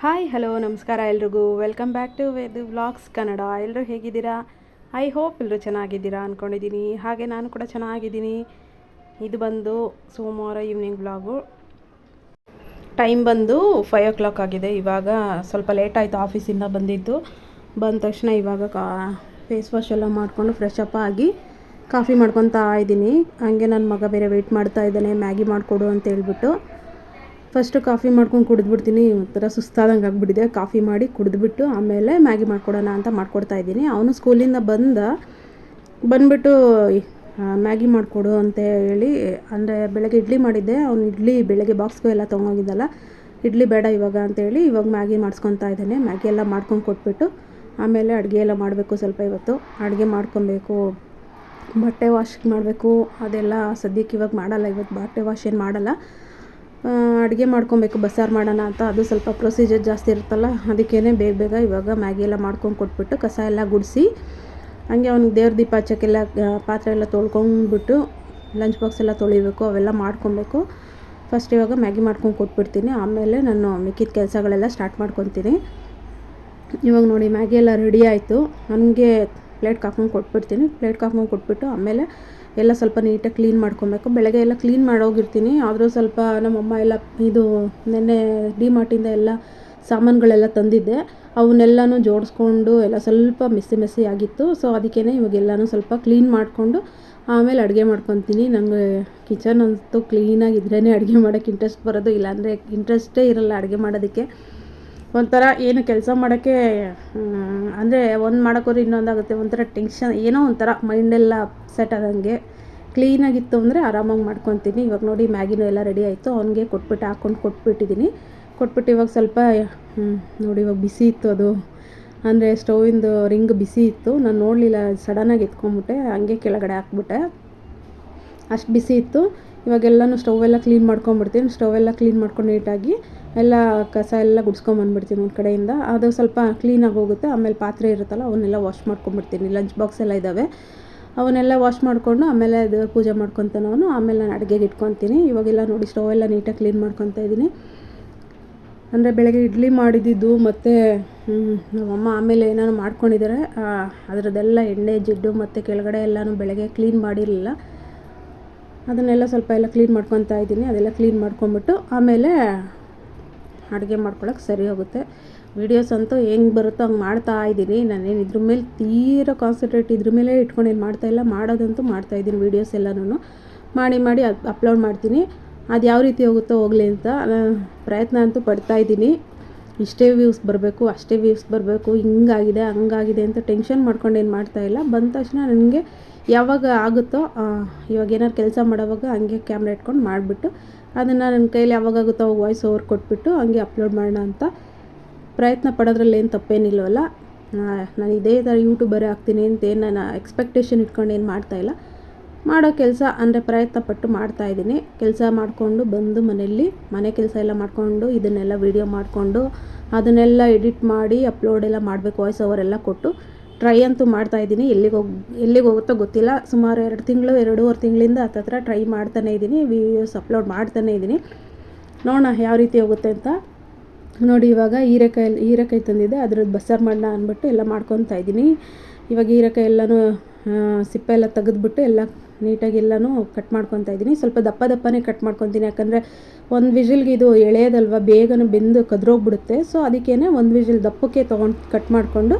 Hi hello ನಮಸ್ಕಾರ ಎಲ್ರಿಗೂ. Welcome back to Ved vlogs Kannada ಎಲ್ಲರೂ ಹೇಗಿದ್ದೀರಾ? ಐ ಹೋಪ್ ಎಲ್ಲರೂ ಚೆನ್ನಾಗಿದ್ದೀರಾ ಅಂದ್ಕೊಂಡಿದ್ದೀನಿ ಹಾಗೆ ನಾನು ಕೂಡ ಚೆನ್ನಾಗಿದ್ದೀನಿ. ಇದು ಬಂದು ಸೋಮವಾರ ಈವ್ನಿಂಗ್ ವ್ಲಾಗು ಟೈಮ್ ಬಂದು ಫೈವ್ ಓ ಕ್ಲಾಕ್ ಆಗಿದೆ. ಇವಾಗ ಸ್ವಲ್ಪ ಲೇಟ್ ಆಯಿತು ಆಫೀಸಿಂದ ಬಂದಿದ್ದು. ಬಂದ ತಕ್ಷಣ ಇವಾಗ ಕಾ ಫೇಸ್ ವಾಶ್ ಎಲ್ಲ ಮಾಡಿಕೊಂಡು ಫ್ರೆಶ್ ಅಪ್ ಆಗಿ ಕಾಫಿ ಮಾಡ್ಕೊತಾ ಇದ್ದೀನಿ. ಹಾಗೆ ನನ್ನ ಮಗ ಬೇರೆ ವೆಯ್ಟ್ ಮಾಡ್ತಾ ಇದ್ದಾನೆ. ಮ್ಯಾಗಿ ಮಾಡಿಕೊಡು ಅಂತ ಹೇಳ್ಬಿಟ್ಟು. ಫಸ್ಟು ಕಾಫಿ ಮಾಡ್ಕೊಂಡು ಕುಡಿದ್ಬಿಡ್ತೀನಿ. ಒಂಥರ ಸುಸ್ತಾದಂಗೆ ಆಗಿಬಿಟ್ಟಿದೆ. ಕಾಫಿ ಮಾಡಿ ಕುಡಿದ್ಬಿಟ್ಟು ಆಮೇಲೆ ಮ್ಯಾಗಿ ಮಾಡ್ಕೊಡೋಣ ಅಂತ ಮಾಡ್ಕೊಡ್ತಾ ಇದ್ದೀನಿ. ಅವನು ಸ್ಕೂಲಿಂದ ಬಂದ, ಬಂದುಬಿಟ್ಟು ಮ್ಯಾಗಿ ಮಾಡಿಕೊಡು ಅಂತ ಹೇಳಿ, ಅಂದರೆ ಬೆಳಗ್ಗೆ ಇಡ್ಲಿ ಮಾಡಿದ್ದೆ. ಅವ್ನು ಇಡ್ಲಿ ಬೆಳಗ್ಗೆ ಬಾಕ್ಸ್ಗೂ ಎಲ್ಲ ತೊಗೊಂಡೋಗಿದ್ದಲ್ಲ, ಇಡ್ಲಿ ಬೇಡ ಇವಾಗ ಅಂತೇಳಿ ಇವಾಗ ಮ್ಯಾಗಿ ಮಾಡಿಸ್ಕೊತಾ ಇದ್ದಾನೆ. ಮ್ಯಾಗಿ ಎಲ್ಲ ಮಾಡ್ಕೊಂಡು ಕೊಟ್ಬಿಟ್ಟು, ಆಮೇಲೆ ಅಡುಗೆ ಎಲ್ಲ ಮಾಡಬೇಕು ಸ್ವಲ್ಪ ಇವತ್ತು. ಅಡುಗೆ ಮಾಡ್ಕೊಬೇಕು, ಬಟ್ಟೆ ವಾಶ್ ಮಾಡಬೇಕು. ಅದೆಲ್ಲ ಸದ್ಯಕ್ಕೆ ಇವಾಗ ಮಾಡಲ್ಲ. ಇವತ್ತು ಬಟ್ಟೆ ವಾಶ್ ಏನು ಮಾಡಲ್ಲ. ಅಡುಗೆ ಮಾಡ್ಕೊಬೇಕು, ಬಸ್ಸಾರು ಮಾಡೋಣ ಅಂತ. ಅದು ಸ್ವಲ್ಪ ಪ್ರೊಸೀಜರ್ ಜಾಸ್ತಿ ಇರುತ್ತಲ್ಲ ಅದಕ್ಕೇ ಬೇಗ ಬೇಗ ಇವಾಗ ಮ್ಯಾಗಿ ಎಲ್ಲ ಮಾಡ್ಕೊಂಡು ಕೊಟ್ಬಿಟ್ಟು ಕಸ ಎಲ್ಲ ಗುಡಿಸಿ, ಹಂಗೆ ಅವ್ನಿಗೆ ದೇವ್ರ ದೀಪ ಹಚ್ಚೋಕ್ಕೆಲ್ಲ ಪಾತ್ರೆ ಎಲ್ಲ ತೊಳ್ಕೊಂಡ್ಬಿಟ್ಟು ಲಂಚ್ ಬಾಕ್ಸ್ ಎಲ್ಲ ತೊಳಿಬೇಕು, ಅವೆಲ್ಲ ಮಾಡ್ಕೊಬೇಕು. ಫಸ್ಟ್ ಇವಾಗ ಮ್ಯಾಗಿ ಮಾಡ್ಕೊಂಡು ಕೊಟ್ಬಿಡ್ತೀನಿ. ಆಮೇಲೆ ನಾನು ಮಿಕ್ಕಿದ ಕೆಲಸಗಳೆಲ್ಲ ಸ್ಟಾರ್ಟ್ ಮಾಡ್ಕೊತೀನಿ. ಇವಾಗ ನೋಡಿ, ಮ್ಯಾಗಿ ಎಲ್ಲ ರೆಡಿ ಆಯಿತು. ನನಗೆ ಪ್ಲೇಟ್ ಕಾಕೊಂಡು ಕೊಟ್ಬಿಡ್ತೀನಿ. ಪ್ಲೇಟ್ಗೆ ಹಾಕೊಂಡು ಕೊಟ್ಬಿಟ್ಟು ಆಮೇಲೆ ಎಲ್ಲ ಸ್ವಲ್ಪ ನೀಟಾಗಿ ಕ್ಲೀನ್ ಮಾಡ್ಕೊಬೇಕು. ಬೆಳಗ್ಗೆ ಎಲ್ಲ ಕ್ಲೀನ್ ಮಾಡೋಗಿರ್ತೀನಿ. ಆದರೂ ಸ್ವಲ್ಪ ನಮ್ಮಮ್ಮ ಎಲ್ಲ ಇದು ನೆನ್ನೆ ಡಿ ಮಾರ್ಟಿಂದ ಎಲ್ಲ ಸಾಮಾನುಗಳೆಲ್ಲ ತಂದಿದ್ದೆ. ಅವನ್ನೆಲ್ಲನೂ ಜೋಡಿಸ್ಕೊಂಡು ಎಲ್ಲ ಸ್ವಲ್ಪ ಮೆಸ್ಸಿ ಮೆಸ್ಸಿ ಆಗಿತ್ತು. ಸೊ ಅದಕ್ಕೇ ಇವಾಗೆಲ್ಲನೂ ಸ್ವಲ್ಪ ಕ್ಲೀನ್ ಮಾಡಿಕೊಂಡು ಆಮೇಲೆ ಅಡುಗೆ ಮಾಡ್ಕೊತೀನಿ. ನನಗೆ ಕಿಚನ್ ಅಂತೂ ಕ್ಲೀನಾಗಿದ್ರೇ ಅಡುಗೆ ಮಾಡೋಕ್ಕೆ ಇಂಟ್ರೆಸ್ಟ್ ಬರೋದು. ಇಲ್ಲಾಂದರೆ ಇಂಟ್ರೆಸ್ಟೇ ಇರಲ್ಲ ಅಡುಗೆ ಮಾಡೋದಕ್ಕೆ. ಒಂಥರ ಏನು ಕೆಲಸ ಮಾಡೋಕ್ಕೆ ಅಂದರೆ ಒಂದು ಮಾಡೋಕ್ಕೋದ್ರೆ ಇನ್ನೊಂದಾಗುತ್ತೆ ಒಂಥರ ಟೆನ್ಷನ್ ಏನೋ ಒಂಥರ ಮೈಂಡೆಲ್ಲ ಅಪ್ಸೆಟ್ ಆದಂಗೆ ಕ್ಲೀನಾಗಿತ್ತು ಅಂದರೆ ಆರಾಮಾಗಿ ಮಾಡ್ಕೊತೀನಿ. ಇವಾಗ ನೋಡಿ ಮ್ಯಾಗಿನೂ ಎಲ್ಲ ರೆಡಿ ಆಯಿತು. ಅವನಿಗೆ ಕೊಟ್ಬಿಟ್ಟು ಹಾಕ್ಕೊಂಡು ಕೊಟ್ಬಿಟ್ಟಿದ್ದೀನಿ ಕೊಟ್ಬಿಟ್ಟು ಇವಾಗ ಸ್ವಲ್ಪ ನೋಡಿ ಇವಾಗ ಬಿಸಿ ಇತ್ತು ಅದು. ಅಂದರೆ ಸ್ಟೌವಿಂದು ರಿಂಗ್ ಬಿಸಿ ಇತ್ತು. ನಾನು ನೋಡಲಿಲ್ಲ ಸಡನ್ನಾಗಿ ಎತ್ಕೊಂಬಿಟ್ಟೆ. ಹಂಗೆ ಕೆಳಗಡೆ ಹಾಕ್ಬಿಟ್ಟೆ. ಅಷ್ಟು ಬಿಸಿ ಇತ್ತು. ಇವಾಗೆಲ್ಲನೂ ಸ್ಟೌವೆಲ್ಲ ಕ್ಲೀನ್ ಮಾಡ್ಕೊಂಬಿಡ್ತೀನಿ. ಸ್ಟೌವೆಲ್ಲ ಕ್ಲೀನ್ ಮಾಡ್ಕೊಂಡು ನೀಟಾಗಿ ಎಲ್ಲ ಕಸ ಎಲ್ಲ ಗುಡ್ಸ್ಕೊಂಬಂದ್ಬಿಡ್ತೀನಿ ಒಂದು ಕಡೆಯಿಂದ. ಅದು ಸ್ವಲ್ಪ ಕ್ಲೀನಾಗಿ ಹೋಗುತ್ತೆ. ಆಮೇಲೆ ಪಾತ್ರೆ ಇರುತ್ತಲ್ಲ, ಅವನ್ನೆಲ್ಲ ವಾಶ್ ಮಾಡ್ಕೊಂಬಿಡ್ತೀನಿ. ಲಂಚ್ ಬಾಕ್ಸ್ ಎಲ್ಲ ಇದ್ದಾವೆ ಅವನ್ನೆಲ್ಲ ವಾಶ್ ಮಾಡಿಕೊಂಡು ಆಮೇಲೆ ದೇವ್ರ ಪೂಜೆ ಅವನು. ಆಮೇಲೆ ನಾನು ಅಡುಗೆಗೆ ಇಟ್ಕೊತೀನಿ. ಇವಾಗೆಲ್ಲ ನೋಡಿ ಸ್ಟವ್ ಎಲ್ಲ ನೀಟಾಗಿ ಕ್ಲೀನ್ ಮಾಡ್ಕೊತಾ ಇದ್ದೀನಿ. ಅಂದರೆ ಬೆಳಗ್ಗೆ ಇಡ್ಲಿ ಮಾಡಿದ್ದು ಮತ್ತು ನಮ್ಮಮ್ಮ ಆಮೇಲೆ ಏನಾರು ಮಾಡ್ಕೊಂಡಿದ್ದಾರೆ. ಅದರದ್ದೆಲ್ಲ ಎಣ್ಣೆ, ಜಿಡ್ಡು ಮತ್ತು ಕೆಳಗಡೆ ಎಲ್ಲನೂ ಬೆಳಗ್ಗೆ ಕ್ಲೀನ್ ಮಾಡಿರಲಿಲ್ಲ. ಅದನ್ನೆಲ್ಲ ಸ್ವಲ್ಪ ಎಲ್ಲ ಕ್ಲೀನ್ ಮಾಡ್ಕೊತಾ ಇದ್ದೀನಿ. ಅದೆಲ್ಲ ಕ್ಲೀನ್ ಮಾಡ್ಕೊಂಬಿಟ್ಟು ಆಮೇಲೆ ಅಡುಗೆ ಮಾಡ್ಕೊಳಕ್ಕೆ ಸರಿ ಹೋಗುತ್ತೆ. ವೀಡಿಯೋಸ್ ಅಂತೂ ಹೆಂಗೆ ಬರುತ್ತೋ ಹಂಗೆ ಮಾಡ್ತಾ ಇದ್ದೀನಿ. ನಾನೇನು ಇದ್ರ ಮೇಲೆ ತೀರಾ ಕಾನ್ಸಂಟ್ರೇಟ್ ಇದ್ರ ಮೇಲೆ ಇಟ್ಕೊಂಡು ಏನು ಮಾಡ್ತಾಯಿಲ್ಲ ಮಾಡೋದಂತೂ ಮಾಡ್ತಾಯಿದ್ದೀನಿ ವೀಡಿಯೋಸ್ ಎಲ್ಲನೂ ಮಾಡಿ ಮಾಡಿ ಅಪ್ಲೋಡ್ ಮಾಡ್ತೀನಿ. ಅದು ಯಾವ ರೀತಿ ಹೋಗುತ್ತೋ ಹೋಗಲಿ ಅಂತ ಪ್ರಯತ್ನ ಅಂತೂ ಪಡ್ತಾಯಿದ್ದೀನಿ ಇಷ್ಟೇ ವ್ಯೂಸ್ ಬರಬೇಕು, ಅಷ್ಟೇ ವ್ಯೂಸ್ ಬರಬೇಕು, ಹಿಂಗಾಗಿದೆ, ಹಂಗಾಗಿದೆ ಅಂತ ಟೆನ್ಷನ್ ಮಾಡ್ಕೊಂಡು ಏನು ಮಾಡ್ತಾಯಿಲ್ಲ ಬಂದ ತಕ್ಷಣ ನನಗೆ ಯಾವಾಗ ಆಗುತ್ತೋ ಇವಾಗ ಏನಾರು ಕೆಲಸ ಮಾಡೋವಾಗ ಹಂಗೆ ಕ್ಯಾಮ್ರಾ ಇಟ್ಕೊಂಡು ಮಾಡಿಬಿಟ್ಟು ಅದನ್ನು ನನ್ನ ಕೈಯಲ್ಲಿ ಯಾವಾಗಾಗುತ್ತೋ ವಾಯ್ಸ್ ಓವರ್ ಕೊಟ್ಬಿಟ್ಟು ಹಂಗೆ ಅಪ್ಲೋಡ್ ಮಾಡೋಣ ಅಂತ ಪ್ರಯತ್ನ ಪಡೋದ್ರಲ್ಲಿ ಏನು ತಪ್ಪೇನಿಲ್ವಲ್ಲ. ನಾನು ಇದೇ ಥರ ಯೂಟ್ಯೂಬರೇ ಆಗ್ತೀನಿ ಅಂತ ಏನು ನಾನು ಎಕ್ಸ್ಪೆಕ್ಟೇಷನ್ ಇಟ್ಕೊಂಡು ಏನು ಮಾಡ್ತಾಯಿಲ್ಲ ಮಾಡೋ ಕೆಲಸ ಅಂದರೆ ಪ್ರಯತ್ನ ಪಟ್ಟು ಮಾಡ್ತಾಯಿದ್ದೀನಿ ಕೆಲಸ ಮಾಡಿಕೊಂಡು ಬಂದು ಮನೆಯಲ್ಲಿ ಮನೆ ಕೆಲಸ ಎಲ್ಲ ಮಾಡಿಕೊಂಡು ಇದನ್ನೆಲ್ಲ ವೀಡಿಯೋ ಮಾಡಿಕೊಂಡು ಅದನ್ನೆಲ್ಲ ಎಡಿಟ್ ಮಾಡಿ ಅಪ್ಲೋಡ್ ಎಲ್ಲ ಮಾಡಬೇಕು ವಾಯ್ಸ್ ಓವರ್ ಎಲ್ಲ ಕೊಟ್ಟು ಟ್ರೈ ಅಂತೂ ಮಾಡ್ತಾಯಿದ್ದೀನಿ ಎಲ್ಲಿಗೆ ಹೋಗಿ, ಎಲ್ಲಿಗೆ ಹೋಗುತ್ತೋ ಗೊತ್ತಿಲ್ಲ. ಸುಮಾರು ಎರಡು ತಿಂಗಳು, ಎರಡೂವರೆ ತಿಂಗಳಿಂದ ಹತ್ತತ್ರ ಟ್ರೈ ಮಾಡ್ತಾನೇ ಇದ್ದೀನಿ. ವೀಡಿಯೋಸ್ ಅಪ್ಲೋಡ್ ಮಾಡ್ತಾನೇ ಇದ್ದೀನಿ. ನೋಡೋಣ ಯಾವ ರೀತಿ ಹೋಗುತ್ತೆ ಅಂತ. ನೋಡಿ ಇವಾಗ ಹೀರೆಕಾಯಿ ಹೀರೆಕಾಯಿ ತಂದಿದೆ ಅದ್ರದ್ದು ಬಸ್ಸಾರು ಮಾಡೋಣ ಅಂದ್ಬಿಟ್ಟು ಎಲ್ಲ ಮಾಡ್ಕೊತಾ ಇದ್ದೀನಿ. ಇವಾಗ ಹೀರೆಕಾಯಿ ಎಲ್ಲನೂ ಸಿಪ್ಪೆ ಎಲ್ಲ ತೆಗೆದ್ಬಿಟ್ಟು ಎಲ್ಲ ನೀಟಾಗಿ ಎಲ್ಲನೂ ಕಟ್ ಮಾಡ್ಕೊತಾ ಇದ್ದೀನಿ ಸ್ವಲ್ಪ ದಪ್ಪ ದಪ್ಪನೇ ಕಟ್ ಮಾಡ್ಕೊತೀನಿ. ಯಾಕಂದರೆ ಒಂದು ವಿಜಿಲ್ಗೆ ಇದು ಎಳೆಯೋದಲ್ವ? ಬೇಗನೆ ಬೆಂದು ಕದ್ರೋಗ್ಬಿಡುತ್ತೆ. ಸೊ ಅದಕ್ಕೇ ಒಂದು ವಿಜಿಲ್ ದಪ್ಪಕ್ಕೆ ತೊಗೊಂಡು ಕಟ್ ಮಾಡಿಕೊಂಡು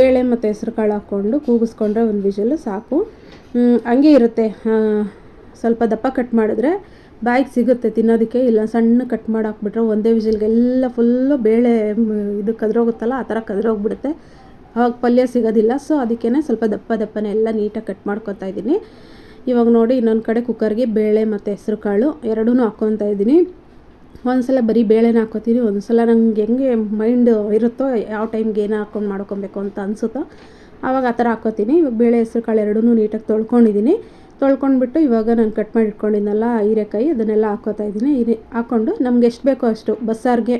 ಬೇಳೆ ಮತ್ತು ಹೆಸ್ರು ಕಾಳು ಹಾಕ್ಕೊಂಡು ಕೂಗಿಸ್ಕೊಂಡ್ರೆ ಒಂದು ವಿಜಿಲ್ ಸಾಕು. ಹಂಗೆ ಇರುತ್ತೆ. ಸ್ವಲ್ಪ ದಪ್ಪ ಕಟ್ ಮಾಡಿದ್ರೆ ಬಾಯಿಗೆ ಸಿಗುತ್ತೆ ತಿನ್ನೋದಕ್ಕೆ. ಇಲ್ಲ ಸಣ್ಣ ಕಟ್ ಮಾಡಿ ಹಾಕ್ಬಿಟ್ರೆ ಒಂದೇ ವಿಜಿಲ್ಗೆಲ್ಲ ಫುಲ್ಲು ಬೇಳೆ ಇದು ಕದ್ರೋಗುತ್ತಲ್ಲ, ಆ ಥರ ಕದ್ರೋಗ್ಬಿಡುತ್ತೆ. ಅವಾಗ ಪಲ್ಯ ಸಿಗೋದಿಲ್ಲ. ಸೊ ಅದಕ್ಕೇ ಸ್ವಲ್ಪ ದಪ್ಪ ದಪ್ಪನೇ ಎಲ್ಲ ನೀಟಾಗಿ ಕಟ್ ಮಾಡ್ಕೊತಾ ಇದ್ದೀನಿ ಇವಾಗ ನೋಡಿ ಇನ್ನೊಂದು ಕಡೆ ಕುಕ್ಕರ್ಗೆ ಬೇಳೆ ಮತ್ತು ಹೆಸ್ರು ಕಾಳು ಎರಡೂ ಹಾಕ್ಕೊತಾ ಇದ್ದೀನಿ. ಒಂದ್ಸಲ ಬರೀ ಬೇಳೆನ ಹಾಕ್ಕೋತೀನಿ ಒಂದು ಸಲ ನಂಗೆ ಹೆಂಗೆ ಮೈಂಡ್ ಇರುತ್ತೋ ಯಾವ ಟೈಮ್ಗೆ ಏನೋ ಹಾಕ್ಕೊಂಡು ಮಾಡ್ಕೊಬೇಕು ಅಂತ ಅನಿಸುತ್ತೋ ಆವಾಗ ಆ ಥರ ಹಾಕ್ಕೋತೀನಿ ಇವಾಗ ಬೇಳೆ ಹೆಸ್ರು ಕಾಳು ಎರಡೂ ನೀಟಾಗಿ ತೊಳ್ಕೊಂಡಿದ್ದೀನಿ. ತೊಳ್ಕೊಂಡ್ಬಿಟ್ಟು ಇವಾಗ ನಾನು ಕಟ್ ಮಾಡಿ ಇಟ್ಕೊಂಡಿದ್ದೆನಲ್ಲ ಹೀರೆಕಾಯಿ, ಅದನ್ನೆಲ್ಲ ಹಾಕ್ಕೋತಾ ಇದ್ದೀನಿ. ಹೀರೆ ಹಾಕ್ಕೊಂಡು ನಮ್ಗೆ ಎಷ್ಟು ಬೇಕೋ ಅಷ್ಟು ಬಸ್ಸಾರಿಗೆ,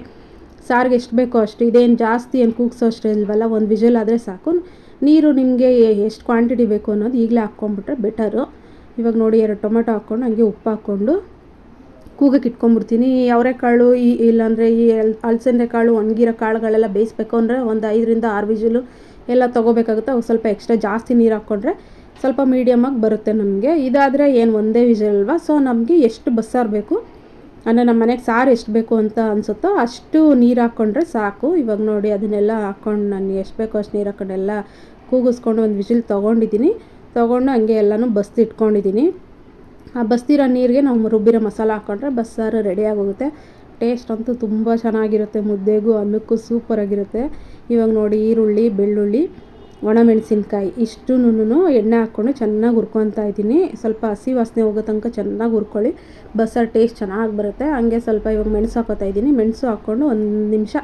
ಸಾರಿಗೆ ಎಷ್ಟು ಬೇಕೋ ಅಷ್ಟು, ಇದೇನು ಜಾಸ್ತಿ ಏನು ಕೂಗ್ಸೋ ಅಷ್ಟು ಇಲ್ವಲ್ಲ, ಒಂದು ವಿಜಲ್ ಆದರೆ ಸಾಕು. ನೀರು ನಿಮಗೆ ಎಷ್ಟು ಕ್ವಾಂಟಿಟಿ ಬೇಕು ಅನ್ನೋದು ಈಗಲೇ ಹಾಕ್ಕೊಂಬಿಟ್ರೆ ಬೆಟರು. ಇವಾಗ ನೋಡಿ ಎರಡು ಟೊಮೆಟೊ ಹಾಕ್ಕೊಂಡು ಹಂಗೆ ಉಪ್ಪು ಹಾಕ್ಕೊಂಡು ಕೂಗಕ್ಕೆ ಇಟ್ಕೊಂಡ್ಬಿಡ್ತೀನಿ. ಅವರೆಕಾಳು ಈ ಇಲ್ಲಾಂದರೆ ಈ ಅಲಸಂದೆ ಕಾಳು, ಒಣಗಿರೋ ಕಾಳುಗಳೆಲ್ಲ ಬೇಯಿಸ್ಬೇಕು ಅಂದರೆ ಒಂದು ಐದರಿಂದ ಆರು ವಿಜಲು ಎಲ್ಲ ತೊಗೋಬೇಕಾಗುತ್ತೆ. ಅವು ಸ್ವಲ್ಪ ಎಕ್ಸ್ಟ್ರಾ ಜಾಸ್ತಿ ನೀರು ಹಾಕ್ಕೊಂಡ್ರೆ ಸ್ವಲ್ಪ ಮೀಡಿಯಮಾಗಿ ಬರುತ್ತೆ ನಮಗೆ. ಇದಾದರೆ ಏನು ಒಂದೇ ವಿಜಲ್ ಅಲ್ವಾ? ಸೊ ನಮಗೆ ಎಷ್ಟು ಬಸ್ಸಾರು ಬೇಕು, ಅಂದರೆ ನಮ್ಮ ಮನೆಗೆ ಸಾರು ಎಷ್ಟು ಬೇಕು ಅಂತ ಅನಿಸುತ್ತೋ ಅಷ್ಟು ನೀರು ಹಾಕ್ಕೊಂಡ್ರೆ ಸಾಕು. ಇವಾಗ ನೋಡಿ ಅದನ್ನೆಲ್ಲ ಹಾಕ್ಕೊಂಡು ನಾನು ಎಷ್ಟು ಬೇಕೋ ಅಷ್ಟು ನೀರು ಹಾಕ್ಕೊಂಡೆಲ್ಲ ಕೂಗಿಸ್ಕೊಂಡು ಒಂದು ವಿಜಿಲ್ ತೊಗೊಂಡಿದ್ದೀನಿ. ತೊಗೊಂಡು ಹಂಗೆ ಎಲ್ಲನೂ ಬಸ್ದು ಇಟ್ಕೊಂಡಿದ್ದೀನಿ. ಆ ಬಸ್ದಿರೋ ನೀರಿಗೆ ನಾವು ರುಬ್ಬಿರೋ ಮಸಾಲ ಹಾಕ್ಕೊಂಡ್ರೆ ಬಸ್ಸಾರು ರೆಡಿಯಾಗೋಗುತ್ತೆ ಟೇಸ್ಟ್ ಅಂತೂ ತುಂಬ ಚೆನ್ನಾಗಿರುತ್ತೆ ಮುದ್ದೆಗೂ, ಅನ್ನಕ್ಕೂ ಸೂಪರಾಗಿರುತ್ತೆ ಇವಾಗ ನೋಡಿ ಈರುಳ್ಳಿ, ಬೆಳ್ಳುಳ್ಳಿ, ಒಣಮೆಣಸಿನ್ಕಾಯಿ ಇಷ್ಟುನು ಎಣ್ಣೆ ಹಾಕ್ಕೊಂಡು ಚೆನ್ನಾಗಿ ಹುರ್ಕೊತಾ ಇದ್ದೀನಿ. ಸ್ವಲ್ಪ ಹಸಿ ವಾಸನೆ ಹೋಗೋ ತನಕ ಚೆನ್ನಾಗಿ ಹುರ್ಕೊಳ್ಳಿ. ಬಸ್ಸಾರು ಟೇಸ್ಟ್ ಚೆನ್ನಾಗಿ ಬರುತ್ತೆ. ಹಂಗೆ ಸ್ವಲ್ಪ ಇವಾಗ ಮೆಣಸು ಹಾಕೋತಾ ಇದ್ದೀನಿ. ಮೆಣಸು ಹಾಕ್ಕೊಂಡು ಒಂದು ನಿಮಿಷ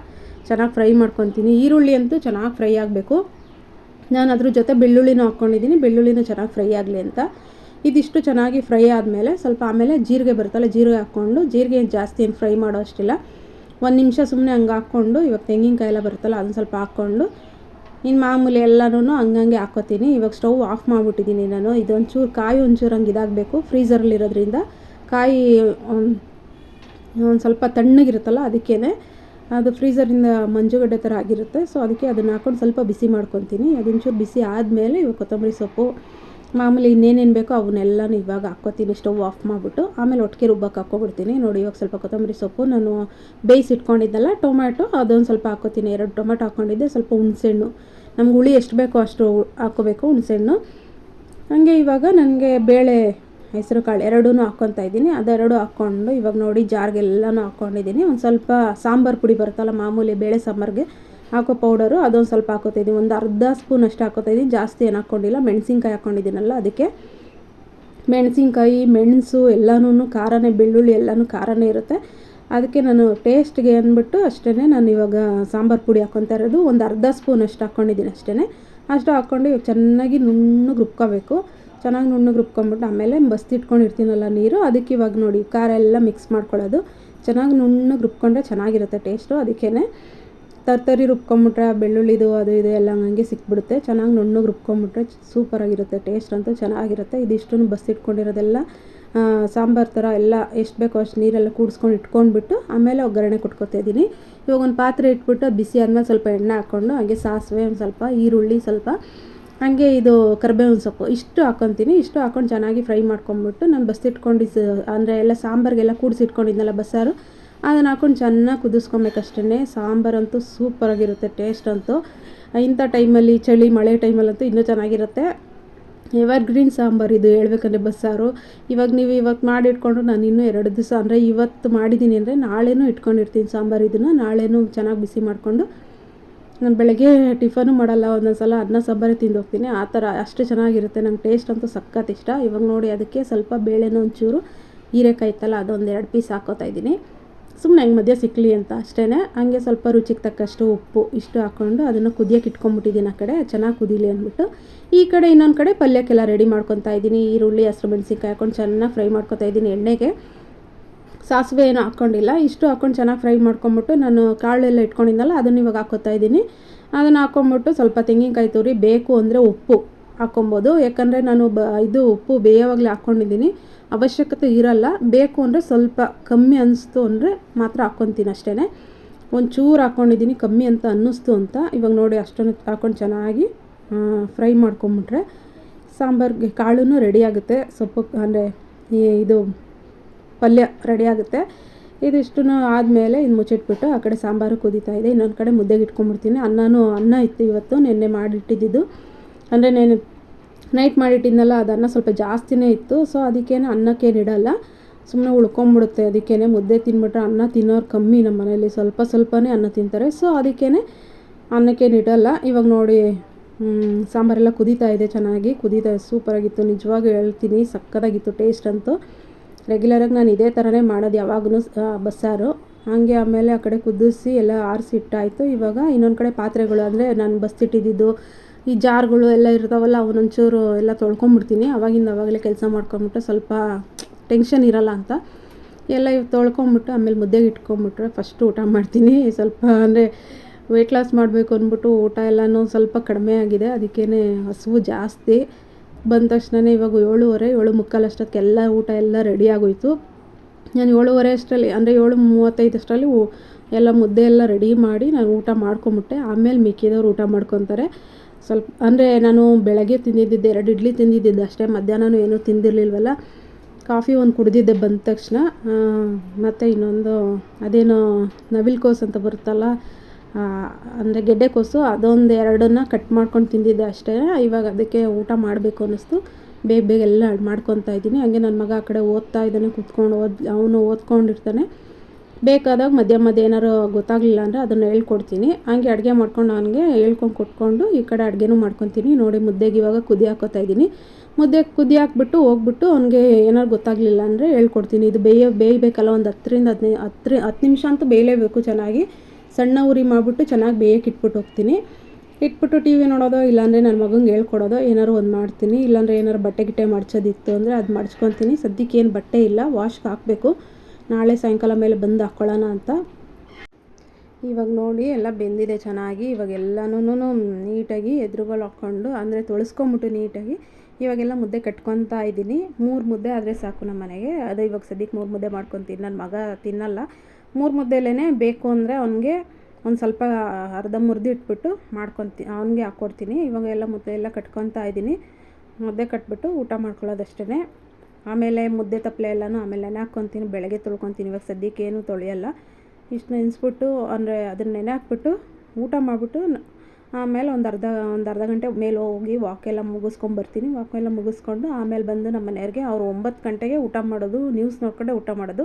ಚೆನ್ನಾಗಿ ಫ್ರೈ ಮಾಡ್ಕೊತೀನಿ. ಈರುಳ್ಳಿ ಅಂತೂ ಚೆನ್ನಾಗಿ ಫ್ರೈ ಆಗಬೇಕು. ನಾನು ಅದ್ರ ಜೊತೆ ಬೆಳ್ಳುಳ್ಳಿನೂ ಹಾಕ್ಕೊಂಡಿದ್ದೀನಿ ಬೆಳ್ಳುಳ್ಳಿನೂ ಚೆನ್ನಾಗಿ ಫ್ರೈ ಆಗಲಿ ಅಂತ. ಇದಿಷ್ಟು ಚೆನ್ನಾಗಿ ಫ್ರೈ ಆದಮೇಲೆ ಸ್ವಲ್ಪ ಆಮೇಲೆ ಜೀರಿಗೆ ಬರುತ್ತಲ್ಲ, ಜೀರಿಗೆ ಹಾಕ್ಕೊಂಡು. ಜೀರಿಗೆ ಜಾಸ್ತಿ ಏನು ಫ್ರೈ ಮಾಡೋ ಅಷ್ಟಿಲ್ಲ. ಒಂದು ನಿಮಿಷ ಸುಮ್ಮನೆ ಹಂಗೆ ಹಾಕ್ಕೊಂಡು, ಇವಾಗ ತೆಂಗಿನಕಾಯಿ ಎಲ್ಲ ಬರುತ್ತಲ್ಲ ಅದನ್ನು ಸ್ವಲ್ಪ ಹಾಕ್ಕೊಂಡು. ಇನ್ನು ಮಾಮೂಲಿ ಎಲ್ಲನೂ ಹಂಗಂಗೆ ಹಾಕೋತೀನಿ. ಇವಾಗ ಸ್ಟವ್ ಆಫ್ ಮಾಡಿಬಿಟ್ಟಿದ್ದೀನಿ ನಾನು. ಇದೊಂಚೂರು ಕಾಯಿ ಒಂಚೂರು ಹಂಗೆ ಇದಾಗಬೇಕು. ಫ್ರೀಸರಲ್ಲಿರೋದ್ರಿಂದ ಕಾಯಿ, ಒಂದು ಸ್ವಲ್ಪ ತಣ್ಣಗಿರುತ್ತಲ್ಲ ಅದಕ್ಕೇ ಅದು ಫ್ರೀಸರಿಂದ ಮಂಜುಗಡ್ಡೆ ಥರ ಆಗಿರುತ್ತೆ. ಸೊ ಅದಕ್ಕೆ ಅದನ್ನು ಹಾಕ್ಕೊಂಡು ಸ್ವಲ್ಪ ಬಿಸಿ ಮಾಡ್ಕೊತೀನಿ. ಅದೊಂಚೂರು ಬಿಸಿ ಆದಮೇಲೆ ಇವಾಗ ಕೊತ್ತಂಬರಿ ಸೊಪ್ಪು, ಮಾಮೂಲಿ ಇನ್ನೇನೇನು ಬೇಕೋ ಅವನ್ನೆಲ್ಲನೂ ಇವಾಗ ಹಾಕ್ಕೋತೀನಿ. ಸ್ಟವ್ ಆಫ್ ಮಾಡಿಬಿಟ್ಟು ಆಮೇಲೆ ಒಟ್ಟಿಗೆ ರುಬ್ಬಕ್ಕೆ ಹಾಕ್ಕೊಬಿಡ್ತೀನಿ. ನೋಡಿ, ಇವಾಗ ಸ್ವಲ್ಪ ಕೊತ್ತಂಬರಿ ಸೊಪ್ಪು ನಾನು ಬೇಯಿಸಿಟ್ಕೊಂಡಿದ್ದಲ್ಲ ಟೊಮ್ಯಾಟೊ ಅದೊಂದು ಸ್ವಲ್ಪ ಹಾಕ್ಕೋತೀನಿ. ಎರಡು ಟೊಮ್ಯಾಟೊ ಹಾಕ್ಕೊಂಡಿದ್ದೆ, ಸ್ವಲ್ಪ ಹುಣಸೆಹಣ್ಣು. ನಮ್ಗೆ ಹುಳಿ ಎಷ್ಟು ಬೇಕೋ ಅಷ್ಟು ಹಾಕ್ಕೋಬೇಕು ಹುಣಸೆಹಣ್ಣು. ಹಾಗೆ ಇವಾಗ ನನಗೆ ಬೇಳೆ ಹೆಸರು ಕಾಳು ಎರಡೂ ಹಾಕ್ಕೊತಾ ಇದ್ದೀನಿ. ಅದೆರಡು ಹಾಕ್ಕೊಂಡು ಇವಾಗ ನೋಡಿ ಜಾರ್ಗೆಲ್ಲನೂ ಹಾಕ್ಕೊಂಡಿದ್ದೀನಿ. ಒಂದು ಸ್ವಲ್ಪ ಸಾಂಬಾರು ಪುಡಿ ಬರುತ್ತಲ್ಲ ಮಾಮೂಲಿ ಬೇಳೆ ಸಾಂಬಾರಿಗೆ ಹಾಕೋ ಪೌಡರು, ಅದೊಂದು ಸ್ವಲ್ಪ ಹಾಕೋತಾಯಿದ್ದೀನಿ ಒಂದು ಅರ್ಧ ಸ್ಪೂನ್ ಅಷ್ಟು ಹಾಕೋತಾಯಿದ್ದೀನಿ ಜಾಸ್ತಿ ಏನು ಹಾಕ್ಕೊಂಡಿಲ್ಲ ಮೆಣಸಿನ್ಕಾಯಿ ಹಾಕ್ಕೊಂಡಿದ್ದೀನಲ್ಲ ಅದಕ್ಕೆ ಮೆಣಸಿನ್ಕಾಯಿ, ಮೆಣಸು ಎಲ್ಲನೂ ಖಾರನೇ, ಬೆಳ್ಳುಳ್ಳಿ ಎಲ್ಲನೂ ಖಾರನೇ ಇರುತ್ತೆ. ಅದಕ್ಕೆ ನಾನು ಟೇಸ್ಟ್ಗೆ ಅಂದ್ಬಿಟ್ಟು ಅಷ್ಟೇ ನಾನು ಇವಾಗ ಸಾಂಬಾರು ಪುಡಿ ಹಾಕ್ಕೊತಾ ಇರೋದು. ಒಂದು ಅರ್ಧ ಸ್ಪೂನ್ ಅಷ್ಟು ಹಾಕ್ಕೊಂಡಿದ್ದೀನಿ ಅಷ್ಟೇ ಅಷ್ಟು ಹಾಕ್ಕೊಂಡು ಇವಾಗ ಚೆನ್ನಾಗಿ ನುಣ್ಣಗೆ ರುಬ್ಕೋಬೇಕು. ಚೆನ್ನಾಗಿ ನುಣ್ಣಗೆ ರುಬ್ಕೊಂಡ್ಬಿಟ್ಟು ಆಮೇಲೆ ಬಸ್ತಿಟ್ಕೊಂಡಿರ್ತೀನಲ್ಲ ನೀರು, ಅದಕ್ಕೆ ಇವಾಗ ನೋಡಿ ಖಾರ ಎಲ್ಲ ಮಿಕ್ಸ್ ಮಾಡ್ಕೊಳ್ಳೋದು. ಚೆನ್ನಾಗಿ ನುಣ್ಣಗೆ ರುಬ್ಕೊಂಡ್ರೆ ಚೆನ್ನಾಗಿರುತ್ತೆ ಟೇಸ್ಟು ಅದಕ್ಕೇ ತರ್ತರಿ ರುಬ್ಕೊಂಬಿಟ್ರೆ, ಬೆಳ್ಳುಳ್ಳಿದು, ಅದು ಇದು ಎಲ್ಲ ಹಂಗೆ ಸಿಕ್ಬಿಡುತ್ತೆ. ಚೆನ್ನಾಗಿ ನುಣ್ಣಗೆ ರುಬ್ಕೊಂಬಿಟ್ರೆ ಸೂಪರಾಗಿರುತ್ತೆ ಟೇಸ್ಟ್ ಅಂತೂ ಚೆನ್ನಾಗಿರುತ್ತೆ. ಇದಿಷ್ಟು ಬಸ್ಸಿಟ್ಕೊಂಡಿರೋದೆಲ್ಲ ಸಾಂಬಾರು ಥರ ಎಲ್ಲ ಎಷ್ಟು ಬೇಕೋ ಅಷ್ಟು ನೀರೆಲ್ಲ ಕೂಡಿಸ್ಕೊಂಡು ಇಟ್ಕೊಂಡ್ಬಿಟ್ಟು ಆಮೇಲೆ ಒಗ್ಗರಣೆ ಕೊಟ್ಕೊತಾ ಇದ್ದೀನಿ. ಇವಾಗ ಒಂದು ಪಾತ್ರೆ ಇಟ್ಬಿಟ್ಟು ಬಿಸಿ ಆದಮೇಲೆ ಸ್ವಲ್ಪ ಎಣ್ಣೆ ಹಾಕ್ಕೊಂಡು, ಹಾಗೆ ಸಾಸಿವೆ ಒಂದು ಸ್ವಲ್ಪ, ಈರುಳ್ಳಿ ಸ್ವಲ್ಪ ಹಾಗೆ ಇದು ಕರ್ಬೇವಿನ ಸೊಪ್ಪು. ಇಷ್ಟು ಹಾಕೊತೀನಿ. ಇಷ್ಟು ಹಾಕೊಂಡು ಚೆನ್ನಾಗಿ ಫ್ರೈ ಮಾಡ್ಕೊಂಬಿಟ್ಟು ನಾನು ಬಸ್ಸಿಟ್ಕೊಂಡು ಅಂದರೆ ಎಲ್ಲ ಸಾಂಬಾರಿಗೆಲ್ಲ ಕೂಡಿಸಿಟ್ಕೊಂಡಿದ್ನಲ್ಲ ಬಸ್ಸಾರು, ಅದನ್ನು ಹಾಕೊಂಡು ಚೆನ್ನಾಗಿ ಕುದಿಸ್ಕೊಬೇಕಷ್ಟೇ ಸಾಂಬಾರಂತೂ ಸೂಪರಾಗಿರುತ್ತೆ ಟೇಸ್ಟ್ ಅಂತೂ. ಇಂಥ ಟೈಮಲ್ಲಿ, ಚಳಿ, ಮಳೆ ಟೈಮಲ್ಲಂತೂ ಇನ್ನೂ ಚೆನ್ನಾಗಿರುತ್ತೆ. ಎವರ್ ಗ್ರೀನ್ ಸಾಂಬಾರು ಇದು ಹೇಳ್ಬೇಕಂದ್ರೆ ಬಸ್ಸಾರು. ಇವಾಗ ನೀವು ಇವತ್ತು ಮಾಡಿ ಇಟ್ಕೊಂಡ್ರು ನಾನು ಇನ್ನೂ ಎರಡು ದಿವಸ, ಅಂದರೆ ಇವತ್ತು ಮಾಡಿದ್ದೀನಿ ಅಂದರೆ ನಾಳೆನೂ ಇಟ್ಕೊಂಡಿರ್ತೀನಿ ಸಾಂಬಾರು ಇದನ್ನು. ನಾಳೆನೂ ಚೆನ್ನಾಗಿ ಬಿಸಿ ಮಾಡಿಕೊಂಡು ನಾನು ಬೆಳಗ್ಗೆ ಟಿಫನು ಮಾಡಲ್ಲ ಒಂದೊಂದು ಸಲ ಅನ್ನ, ಸಾಂಬಾರೇ ತಿಂದು ಹೋಗ್ತೀನಿ ಆ ಥರ ಅಷ್ಟು ಚೆನ್ನಾಗಿರುತ್ತೆ. ನಂಗೆ ಟೇಸ್ಟ್ ಅಂತೂ ಸಖತ್ ಇಷ್ಟ. ಇವಾಗ ನೋಡಿ ಅದಕ್ಕೆ ಸ್ವಲ್ಪ ಬೇಳೆನೂ ಒಂಚೂರು ಹೀರೆಕಾಯಿ ಇತ್ತಲ್ಲ ಅದೊಂದು ಎರಡು ಪೀಸ್ ಹಾಕೋತಾ ಇದ್ದೀನಿ. ಸುಮ್ಮನೆ ಹೆಂಗೆ ಮಧ್ಯೆ ಸಿಕ್ಕಲಿ ಅಂತ ಅಷ್ಟೇ ಹಂಗೆ ಸ್ವಲ್ಪ ರುಚಿಗೆ ತಕ್ಕಷ್ಟು ಉಪ್ಪು ಇಷ್ಟು ಹಾಕ್ಕೊಂಡು ಅದನ್ನು ಕುದಿಯೋಕೆ ಇಟ್ಕೊಂಬಿಟ್ಟಿದ್ದೀನಿ ಆ ಕಡೆ. ಚೆನ್ನಾಗಿ ಕುದೀಲಿ ಅಂದ್ಬಿಟ್ಟು. ಈ ಕಡೆ ಇನ್ನೊಂದು ಕಡೆ ಪಲ್ಯಕ್ಕೆಲ್ಲ ರೆಡಿ ಮಾಡ್ಕೊತಾ ಇದ್ದೀನಿ. ಈರುಳ್ಳಿ, ಹಸಿರು, ಮೆಣಸಿನ್ಕಾಯಿ ಹಾಕ್ಕೊಂಡು ಚೆನ್ನಾಗಿ ಫ್ರೈ ಮಾಡ್ಕೊತಾ ಇದ್ದೀನಿ ಎಣ್ಣೆಗೆ. ಸಾಸಿವೆ ಏನು ಹಾಕ್ಕೊಂಡಿಲ್ಲ. ಇಷ್ಟು ಹಾಕ್ಕೊಂಡು ಚೆನ್ನಾಗಿ ಫ್ರೈ ಮಾಡ್ಕೊಂಬಿಟ್ಟು ನಾನು ಕಾಳೆಲ್ಲ ಇಟ್ಕೊಂಡಿದ್ದಲ್ಲ ಅದನ್ನು ಇವಾಗ ಹಾಕೋತಾ ಇದ್ದೀನಿ. ಅದನ್ನು ಹಾಕ್ಕೊಂಬಿಟ್ಟು ಸ್ವಲ್ಪ ತೆಂಗಿನಕಾಯಿ ತುರಿ ಬೇಕು ಅಂದರೆ ಉಪ್ಪು ಹಾಕ್ಕೊಬೋದು ಯಾಕಂದರೆ ನಾನು ಬ, ಇದು ಉಪ್ಪು ಬೇಯವಾಗಲೇ ಹಾಕ್ಕೊಂಡಿದ್ದೀನಿ ಅವಶ್ಯಕತೆ ಇರಲ್ಲ. ಬೇಕು ಅಂದರೆ ಸ್ವಲ್ಪ ಕಮ್ಮಿ ಅನ್ನಿಸ್ತು ಅಂದರೆ ಮಾತ್ರ ಹಾಕ್ಕೊತೀನಿ ಅಷ್ಟೇ ಒಂದು ಚೂರು ಹಾಕ್ಕೊಂಡಿದ್ದೀನಿ ಕಮ್ಮಿ ಅಂತ ಅನ್ನಿಸ್ತು ಅಂತ. ಇವಾಗ ನೋಡಿ ಅಷ್ಟೊಂದು ಹಾಕ್ಕೊಂಡು ಚೆನ್ನಾಗಿ ಫ್ರೈ ಮಾಡ್ಕೊಂಬಿಟ್ರೆ ಸಾಂಬಾರಿಗೆ ಕಾಳು ರೆಡಿ ಆಗುತ್ತೆ. ಸೊಪ್ಪು, ಅಂದರೆ ಇದು ಪಲ್ಯ ರೆಡಿ ಆಗುತ್ತೆ. ಇದಿಷ್ಟು ಆದಮೇಲೆ ಇದು ಮುಚ್ಚಿಟ್ಬಿಟ್ಟು ಆ ಕಡೆ ಸಾಂಬಾರು ಕುದೀತಾ ಇದೆ. ಇನ್ನೊಂದು ಕಡೆ ಮುದ್ದೆಗೆ ಇಟ್ಕೊಂಡ್ಬಿಡ್ತೀನಿ. ಅನ್ನನೂ, ಅನ್ನ ಇತ್ತು ಇವತ್ತು, ನಿನ್ನೆ ಮಾಡಿಟ್ಟಿದ್ದು ಅಂದರೆ ನೆನೆ ನೈಟ್ ಮಾಡಿಟ್ಟಿದ್ನಲ್ಲ, ಅದು ಅನ್ನ ಸ್ವಲ್ಪ ಜಾಸ್ತಿನೇ ಇತ್ತು. ಸೊ ಅದಕ್ಕೇನು ಅನ್ನಕ್ಕೇನು ಇಡಲ್ಲ. ಸುಮ್ಮನೆ ಉಳ್ಕೊಂಬಿಡುತ್ತೆ. ಅದಕ್ಕೇ ಮುದ್ದೆ ತಿನ್ಬಿಟ್ರೆ ಅನ್ನ ತಿನ್ನೋರು ಕಮ್ಮಿ ನಮ್ಮ ಮನೇಲಿ. ಸ್ವಲ್ಪ ಸ್ವಲ್ಪನೇ ಅನ್ನ ತಿಂತಾರೆ. ಸೊ ಅದಕ್ಕೇ ಅನ್ನಕ್ಕೇನು ಇಡಲ್ಲ. ಇವಾಗ ನೋಡಿ ಸಾಂಬಾರೆಲ್ಲ ಕುದೀತಾ ಇದೆ ಚೆನ್ನಾಗಿ. ಕುದೀತಾ, ಸೂಪರಾಗಿತ್ತು. ನಿಜವಾಗೂ ಹೇಳ್ತೀನಿ. ಸಕ್ಕತ್ತಾಗಿತ್ತು ಟೇಸ್ಟ್ ಅಂತೂ. ರೆಗ್ಯುಲರಾಗಿ ನಾನು ಇದೇ ಥರನೇ ಮಾಡೋದು ಯಾವಾಗೂ ಬಸ್ಸಾರು. ಹಾಗೆ ಆಮೇಲೆ ಆ ಕಡೆ ಕುದಿಸಿ ಎಲ್ಲ ಆರಿಸಿ ಇಟ್ಟಾಯಿತು. ಇವಾಗ ಇನ್ನೊಂದು ಕಡೆ ಪಾತ್ರೆಗಳು ಅಂದರೆ ನಾನು ಬಸ್ತಿಟ್ಟಿದ್ದು ಈ ಜಾರ್ಗಳು ಎಲ್ಲ ಇರ್ತಾವಲ್ಲ ಅವನೊಂಚೂರು ಎಲ್ಲ ತೊಳ್ಕೊಂಬಿಡ್ತೀನಿ. ಅವಾಗಿಂದ ಅವಾಗಲೇ ಕೆಲಸ ಮಾಡ್ಕೊಂಬಿಟ್ರೆ ಸ್ವಲ್ಪ ಟೆನ್ಷನ್ ಇರಲ್ಲ ಅಂತ. ಎಲ್ಲ ಇವು ತೊಳ್ಕೊಂಬಿಟ್ಟು ಆಮೇಲೆ ಮುದ್ದೆಗೆ ಇಟ್ಕೊಂಬಿಟ್ರೆ ಫಸ್ಟು ಊಟ ಮಾಡ್ತೀನಿ. ಸ್ವಲ್ಪ ಅಂದರೆ ವೆಯ್ಟ್ ಲಾಸ್ ಮಾಡಬೇಕು ಅಂದ್ಬಿಟ್ಟು ಊಟ ಎಲ್ಲನೂ ಸ್ವಲ್ಪ ಕಡಿಮೆ ಆಗಿದೆ. ಅದಕ್ಕೇ ಹಸಿವು ಜಾಸ್ತಿ. ಬಂದ ತಕ್ಷಣನೇ ಇವಾಗ ಏಳುವರೆ, ಏಳು ಮುಕ್ಕಾಲು ಅಷ್ಟೊತ್ತಿಗೆಲ್ಲ ಊಟ ಎಲ್ಲ ರೆಡಿ ಆಗೋಯ್ತು. ನಾನು ಏಳುವರೆ ಅಷ್ಟರಲ್ಲಿ, ಅಂದರೆ ಏಳು ಮೂವತ್ತೈದಷ್ಟರಲ್ಲಿ ಎಲ್ಲ ಮುದ್ದೆ ಎಲ್ಲ ರೆಡಿ ಮಾಡಿ ನಾನು ಊಟ ಮಾಡ್ಕೊಂಬಿಟ್ಟೆ. ಆಮೇಲೆ ಮಿಕ್ಕಿದವ್ರು ಊಟ ಮಾಡ್ಕೊತಾರೆ. ಸ್ವಲ್ಪ, ಅಂದರೆ ನಾನು ಬೆಳಗ್ಗೆ ತಿಂದಿದ್ದಿದ್ದೆ, ಎರಡು ಇಡ್ಲಿ ತಿಂದಿದ್ದಿದ್ದು ಅಷ್ಟೇ, ಮಧ್ಯಾಹ್ನನೂ ಏನೂ ತಿಂದಿರಲಿಲ್ವಲ್ಲ. ಕಾಫಿ ಒಂದು ಕುಡಿದಿದ್ದೆ ಬಂದ ತಕ್ಷಣ. ಮತ್ತು ಇನ್ನೊಂದು, ಅದೇನೋ ನವಿಲ್ಕೋಸ್ ಅಂತ ಬರುತ್ತಲ್ಲ ಅಂದರೆ ಗೆಡ್ಡೆಕೋಸು ಅದೊಂದು ಎರಡನ್ನ ಕಟ್ ಮಾಡ್ಕೊಂಡು ತಿಂದಿದ್ದೆ ಅಷ್ಟೇ. ಇವಾಗ ಅದಕ್ಕೆ ಊಟ ಮಾಡಬೇಕು ಅನ್ನಿಸ್ತು. ಬೇಗ ಬೇಗ ಎಲ್ಲ ಮಾಡ್ಕೊತಾ ಇದ್ದೀನಿ. ಹಂಗೆ ನನ್ನ ಮಗ ಆ ಕಡೆ ಓದ್ತಾ ಇದ್ದಾನೆ, ಕುತ್ಕೊಂಡು ಓದ್, ಅವನು ಓದ್ಕೊಂಡಿರ್ತಾನೆ. ಬೇಕಾದಾಗ ಮಧ್ಯ ಮಧ್ಯ ಏನಾರು ಗೊತ್ತಾಗಲಿಲ್ಲ ಅಂದರೆ ಅದನ್ನು ಹೇಳ್ಕೊಡ್ತೀನಿ. ಹಂಗೆ ಅಡುಗೆ ಮಾಡ್ಕೊಂಡು ಅವನಿಗೆ ಹೇಳ್ಕೊಂಡು ಕೊಟ್ಕೊಂಡು ಈ ಕಡೆ ಅಡುಗೆನೂ ಮಾಡ್ಕೊತೀನಿ. ನೋಡಿ ಮುದ್ದೆಗೆ ಇವಾಗ ಕುದಿ ಹಾಕೋತಾ ಇದ್ದೀನಿ. ಮುದ್ದೆ ಕುದಿ ಹಾಕ್ಬಿಟ್ಟು ಹೋಗ್ಬಿಟ್ಟು ಅವ್ನಿಗೆ ಏನಾರು ಗೊತ್ತಾಗಲಿಲ್ಲ ಅಂದರೆ ಹೇಳ್ಕೊಡ್ತೀನಿ. ಇದು ಬೇಯ, ಬೇಯಬೇಕಲ್ಲ, ಒಂದು ಹತ್ತರಿಂದ ಹದಿನೈದು ಹತ್ತು ಹತ್ತು ನಿಮಿಷ ಅಂತೂ ಬೇಯಲೇಬೇಕು ಚೆನ್ನಾಗಿ. ಸಣ್ಣ ಉರಿ ಮಾಡಿಬಿಟ್ಟು ಚೆನ್ನಾಗಿ ಬೇಯಕ್ಕೆ ಇಟ್ಬಿಟ್ಟು ಹೋಗ್ತೀನಿ. ಇಟ್ಬಿಟ್ಟು ಟಿ ವಿ ನೋಡೋದು ಇಲ್ಲಾಂದರೆ ನನ್ನ ಮಗಂಗೆ ಹೇಳ್ಕೊಡೋದು ಏನಾದ್ರು ಒಂದು ಮಾಡ್ತೀನಿ. ಇಲ್ಲಾಂದರೆ ಏನಾರು ಬಟ್ಟೆ ಗಿಟ್ಟೆ ಮಡ್ಚೋದಿತ್ತು ಅಂದರೆ ಅದು ಮಡ್ಚ್ಕೊತೀನಿ. ಸದ್ಯಕ್ಕೆ ಏನು ಬಟ್ಟೆ ಇಲ್ಲ ವಾಶ್ಗೆ ಹಾಕಬೇಕು. ನಾಳೆ ಸಾಯಂಕಾಲ ಮೇಲೆ ಬಂದು ಹಾಕ್ಕೊಳ್ಳೋಣ ಅಂತ. ಇವಾಗ ನೋಡಿ ಎಲ್ಲ ಬೆಂದಿದೆ ಚೆನ್ನಾಗಿ. ಇವಾಗ ಎಲ್ಲನೂ ನೀಟಾಗಿ ಎದುರುಗಳು ಹಾಕ್ಕೊಂಡು, ಅಂದರೆ ತೊಳಸ್ಕೊಂಬಿಟ್ಟು ನೀಟಾಗಿ ಇವಾಗೆಲ್ಲ ಮುದ್ದೆ ಕಟ್ಕೊತಾ ಇದ್ದೀನಿ. ಮೂರು ಮುದ್ದೆ ಆದರೆ ಸಾಕು ನಮ್ಮ ಮನೆಗೆ ಅದೇ ಇವಾಗ ಸದ್ಯಕ್ಕೆ ಮೂರು ಮುದ್ದೆ ಮಾಡ್ಕೊತೀನಿ. ನನ್ನ ಮಗ ತಿನ್ನಲ್ಲ. ಮೂರು ಮುದ್ದೆಲೇ ಬೇಕು ಅಂದರೆ ಅವನಿಗೆ ಒಂದು ಸ್ವಲ್ಪ ಅರ್ಧ ಮುರಿದು ಇಟ್ಬಿಟ್ಟು ಮಾಡ್ಕೊತೀನಿ ಅವನಿಗೆ ಹಾಕ್ಕೊಡ್ತೀನಿ ಇವಾಗ ಎಲ್ಲ ಮುದ್ದೆ ಎಲ್ಲ ಕಟ್ಕೊತಾ ಇದ್ದೀನಿ. ಮುದ್ದೆ ಕಟ್ಬಿಟ್ಟು ಊಟ ಮಾಡ್ಕೊಳ್ಳೋದಷ್ಟೇ ಆಮೇಲೆ ಮುದ್ದೆ ತಪ್ಪಲೆ ಎಲ್ಲನೂ ಆಮೇಲೆ ನೆನೆ ಹಾಕ್ಕೊತೀನಿ ಬೆಳಗ್ಗೆ ತೊಳ್ಕೊತೀನಿ. ಇವಾಗ ಸದ್ಯಕ್ಕೆ ಏನು ತೊಳೆಯಲ್ಲ. ಇಷ್ಟು ನೆನೆಸ್ಬಿಟ್ಟು ಅಂದರೆ ಅದನ್ನ ನೆನೆ ಹಾಕ್ಬಿಟ್ಟು ಊಟ ಮಾಡಿಬಿಟ್ಟು ಆಮೇಲೆ ಒಂದು ಅರ್ಧ ಒಂದು ಅರ್ಧ ಗಂಟೆ ಮೇಲೆ ಹೋಗಿ ವಾಕೆಲ್ಲ ಮುಗಿಸ್ಕೊಂಬರ್ತೀನಿ. ವಾಕೆಲ್ಲ ಮುಗಿಸ್ಕೊಂಡು ಆಮೇಲೆ ಬಂದು ನಮ್ಮ ಮನೆಯವ್ರಿಗೆ ಅವರು ಒಂಬತ್ತು ಗಂಟೆಗೆ ಊಟ ಮಾಡೋದು ನ್ಯೂಸ್ ನೋಡ್ಕೊಂಡೆ ಊಟ ಮಾಡೋದು.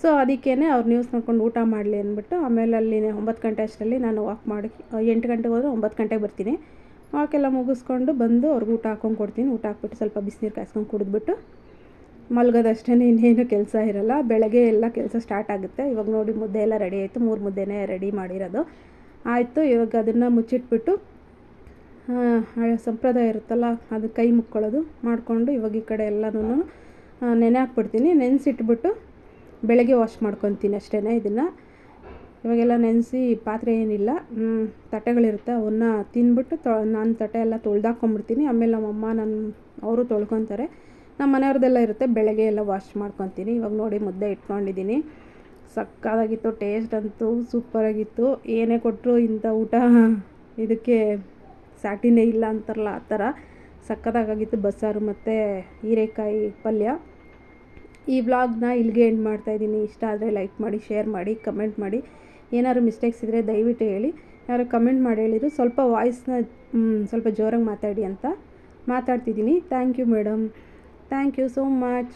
ಸೊ ಅದಕ್ಕೇ ಅವ್ರು ನ್ಯೂಸ್ ನೋಡ್ಕೊಂಡು ಊಟ ಮಾಡಲಿ ಅಂದ್ಬಿಟ್ಟು ಆಮೇಲೆ ಅಲ್ಲಿ ಒಂಬತ್ತು ಗಂಟೆ ಅಷ್ಟರಲ್ಲಿ ನಾನು ವಾಕ್ ಮಾಡಿ ಎಂಟು ಗಂಟೆಗೆ ಹೋದರೆ ಒಂಬತ್ತು ಗಂಟೆಗೆ ಬರ್ತೀನಿ. ವಾಕೆಲ್ಲ ಮುಗಿಸ್ಕೊಂಡು ಬಂದು ಅವ್ರಿಗೆ ಊಟ ಹಾಕ್ಕೊಂಡು ಕೊಡ್ತೀನಿ. ಊಟ ಹಾಕ್ಬಿಟ್ಟು ಸ್ವಲ್ಪ ಬಿಸಿನೀರು ಕಾಯಿಸ್ಕೊಂಡು ಕುಡಿದ್ಬಿಟ್ಟು ಮಲ್ಗೋದಷ್ಟೇ ಇನ್ನೇನು ಕೆಲಸ ಇರಲ್ಲ. ಬೆಳಗ್ಗೆ ಎಲ್ಲ ಕೆಲಸ ಸ್ಟಾರ್ಟ್ ಆಗುತ್ತೆ. ಇವಾಗ ನೋಡಿ ಮುದ್ದೆ ಎಲ್ಲ ರೆಡಿ ಆಯಿತು. ಮೂರು ಮುದ್ದೆನೇ ರೆಡಿ ಮಾಡಿರೋದು. ಆಯಿತು, ಇವಾಗ ಅದನ್ನು ಮುಚ್ಚಿಟ್ಬಿಟ್ಟು ಸಂಪ್ರದಾಯ ಇರುತ್ತಲ್ಲ ಅದು ಕೈ ಮುಕ್ಕೊಳ್ಳೋದು ಮಾಡಿಕೊಂಡು ಇವಾಗ ಈ ಕಡೆ ಎಲ್ಲನೂ ನೆನೆ ಹಾಕ್ಬಿಡ್ತೀನಿ. ನೆನೆಸಿಟ್ಬಿಟ್ಟು ಬೆಳಗ್ಗೆ ವಾಶ್ ಮಾಡ್ಕೊತೀನಿ ಅಷ್ಟೇ ಇದನ್ನು. ಇವಾಗೆಲ್ಲ ನೆನೆಸಿ ಪಾತ್ರೆ ಏನಿಲ್ಲ ತಟ್ಟೆಗಳಿರುತ್ತೆ, ಅವನ್ನ ತಿನ್ಬಿಟ್ಟು ತೊ ನಾನು ತಟ್ಟೆ ಎಲ್ಲ ತೊಳ್ದಾಕೊಂಬಿಡ್ತೀನಿ. ಆಮೇಲೆ ನಮ್ಮಮ್ಮ ನನ್ನ ಅವರು ತೊಳ್ಕೊತಾರೆ. ನಮ್ಮ ಮನೆಯವ್ರದ್ದೆಲ್ಲ ಇರುತ್ತೆ, ಬೆಳಗ್ಗೆ ಎಲ್ಲ ವಾಶ್ ಮಾಡ್ಕೊತೀನಿ. ಇವಾಗ ನೋಡಿ ಮುದ್ದೆ ಇಟ್ಕೊಂಡಿದ್ದೀನಿ ಸಕ್ಕತ್ತಾಗಿತ್ತು ಟೇಸ್ಟ್ ಅಂತೂ ಸೂಪರಾಗಿತ್ತು ಏನೇ ಕೊಟ್ಟರು ಇಂಥ ಊಟ ಇದಕ್ಕೆ ಸ್ಯಾಟಿನೇ ಇಲ್ಲ ಅಂತಾರಲ್ಲ, ಆ ಥರ. ಸಕ್ಕದಾಗಿತ್ತು ಬಸ್ಸಾರು ಮತ್ತು ಹೀರೆಕಾಯಿ ಪಲ್ಯ. ಈ ವ್ಲಾಗ್ನ ಇಲ್ಲಿಗೆ ಎಂಡ್ ಮಾಡ್ತಾಯಿದ್ದೀನಿ ಇಷ್ಟ ಆದರೆ ಲೈಕ್ ಮಾಡಿ ಶೇರ್ ಮಾಡಿ ಕಮೆಂಟ್ ಮಾಡಿ. ಏನಾದ್ರು ಮಿಸ್ಟೇಕ್ಸ್ ಇದ್ದರೆ ದಯವಿಟ್ಟು ಹೇಳಿ. ಯಾರು ಕಮೆಂಟ್ ಮಾಡಿ ಹೇಳಿದ್ರು ಸ್ವಲ್ಪ ವಾಯ್ಸ್ನ ಸ್ವಲ್ಪ ಜೋರಾಗಿ ಮಾತಾಡಿ ಅಂತ ಮಾತಾಡ್ತಿದ್ದೀನಿ. Thank you madam thank you so much